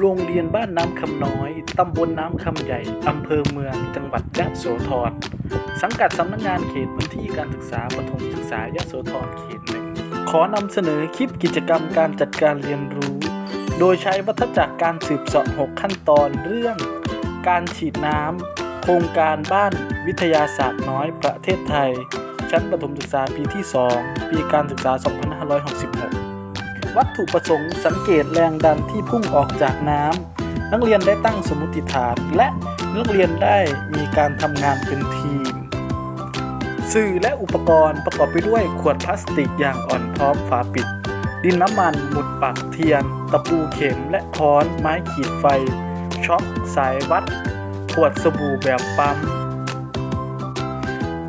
โรงเรียนบ้านน้ำคำน้อย ตำบลน้ำคำใหญ่ อำเภอเมือง จังหวัดยะโสธร สังกัดสำนักงานเขตพื้นที่การศึกษาประถมศึกษายะโสธรเขตหนึ่ง ขอนำเสนอคลิปกิจกรรมการจัดการเรียนรู้ โดยใช้วัฏจักรการสืบเสาะ6ขั้นตอนเรื่อง การฉีดน้ำ โครงการบ้านวิทยาศาสตร์น้อยประเทศไทย ชั้นประถมศึกษาปีที่ 2 ปีการศึกษา 2566 วัตถุประสงค์สังเกตแรงดันที่พุ่งออกจากน้ำนักเรียนได้ตั้งสมมติฐาน และนักเรียนได้มีการทำงานเป็นทีม สื่อและอุปกรณ์ประกอบไปด้วยขวดพลาสติกอย่างอ่อนพร้อมฝาปิด ดินน้ำมัน หมุดปักเทียน ตะปูเข็มและค้อน ไม้ขีดไฟ ช็อคสายวัด ขวดสบู่แบบปั๊ม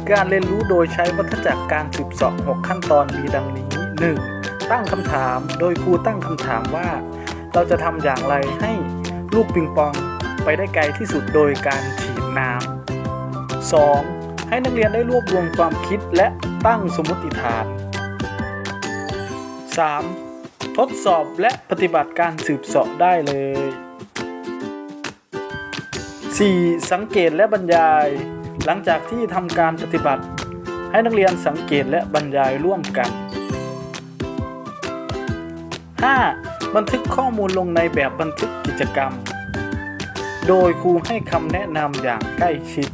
การเรียนรู้โดยใช้วัฏจักรการสืบเสาะ6ขั้นตอนมีดังนี้ 1. ตั้งคำถาม โดยครูตั้งคำถามว่า เราจะทำอย่างไรให้ลูกปิงปองไปได้ไกลที่สุดโดยการฉีดน้ำ 2. ให้นักเรียนได้รวบรวมความคิดและตั้งสมมติฐาน 3. ทดสอบและปฏิบัติการสืบเสาะได้เลย 4. สังเกตและบรรยาย หลังจากที่ทำการปฏิบัติ ให้นักเรียนสังเกตและบรรยายร่วมกัน 5. บันทึกข้อมูลลงในแบบบันทึกกิจกรรม โดยครูให้คำแนะนำอย่างใกล้ชิด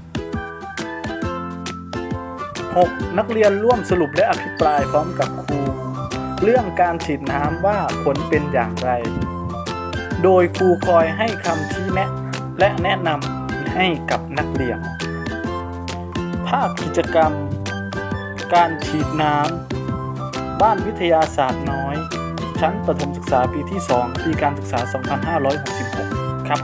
6. นักเรียนร่วมสรุปและอภิปรายพร้อมกับครู เรื่องการฉีดน้ำว่าผลเป็นอย่างไร โดยครูคอยให้คำชี้แนะ และแนะนำให้กับนักเรียน ภาพกิจกรรม การฉีดน้ำ บ้านวิทยาศาสตร์น้อย ชั้นประถมศึกษาปีที่ 2 ปีการศึกษา 2566 ครับ